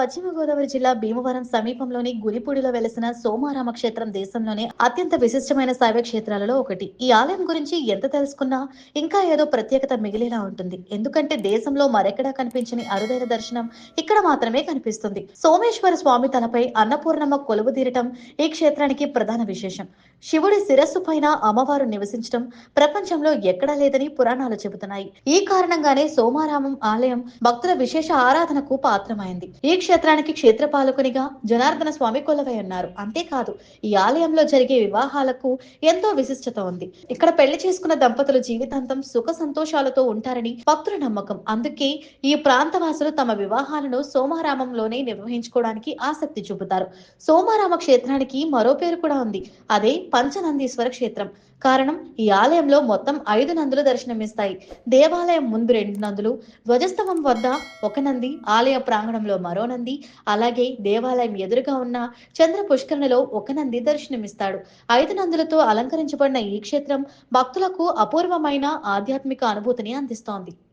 పశ్చిమ గోదావరి జిల్లా భీమవరం సమీపంలోని గురిపూడిలో వెలసిన సోమారామ క్షేత్రం దేశంలోనే అత్యంత విశిష్టమైన శైవ క్షేత్రాలలో ఒకటి. ఈ ఆలయం గురించి ఎంత తెలుసుకున్నా ఇంకా ఏదో ప్రత్యేకత మిగిలేలా ఉంటుంది. ఎందుకంటే దేశంలో మరెక్కడా కనిపించని అరుదైన దర్శనం ఇక్కడ మాత్రమే కనిపిస్తుంది. సోమేశ్వర స్వామి తలపై అన్నపూర్ణమ్మ కొలువు తీరటం ఈ క్షేత్రానికి ప్రధాన విశేషం. శివుడి శిరస్సు పైన అమ్మవారు నివసించడం ప్రపంచంలో ఎక్కడా లేదని పురాణాలు చెబుతున్నాయి. ఈ కారణంగానే సోమారామం ఆలయం భక్తుల విశేష ఆరాధనకు పాత్రమైంది. ఈ క్షేత్రానికి క్షేత్రపాలకునిగా జనార్దన స్వామి కొలవై ఉన్నారు. అంతేకాదు ఈ ఆలయంలో జరిగే వివాహాలకు ఎంతో విశిష్టత ఉంది. ఇక్కడ పెళ్ళి చేసుకున్న దంపతులు జీవితాంతం సుఖ సంతోషాలతో ఉంటారని భక్తుల నమ్మకం. అందుకే ఈ ప్రాంతవాసులు తమ వివాహాలను సోమారామంలోనే నిర్వహించుకోవడానికి ఆసక్తి చూపుతారు. సోమారామ క్షేత్రానికి మరో పేరు కూడా ఉంది. అదే పంచనందీశ్వర క్షేత్రం. కారణం ఈ ఆలయంలో మొత్తం ఐదు నందులు దర్శనమిస్తాయి. దేవాలయం ముందు రెండు నందులు ధ్వజస్తంభం వద్ద ఒక నంది ఆలయ ప్రాంగణంలో మరో నంది నంది అలాగే దేవాలయం ఎదురుగా ఉన్న చంద్ర పుష్కరణలో ఒక నంది దర్శనమిస్తాడు. ఐదు నందులతో అలంకరించబడిన ఈ క్షేత్రం భక్తులకు అపూర్వమైన ఆధ్యాత్మిక అనుభూతిని అందిస్తోంది.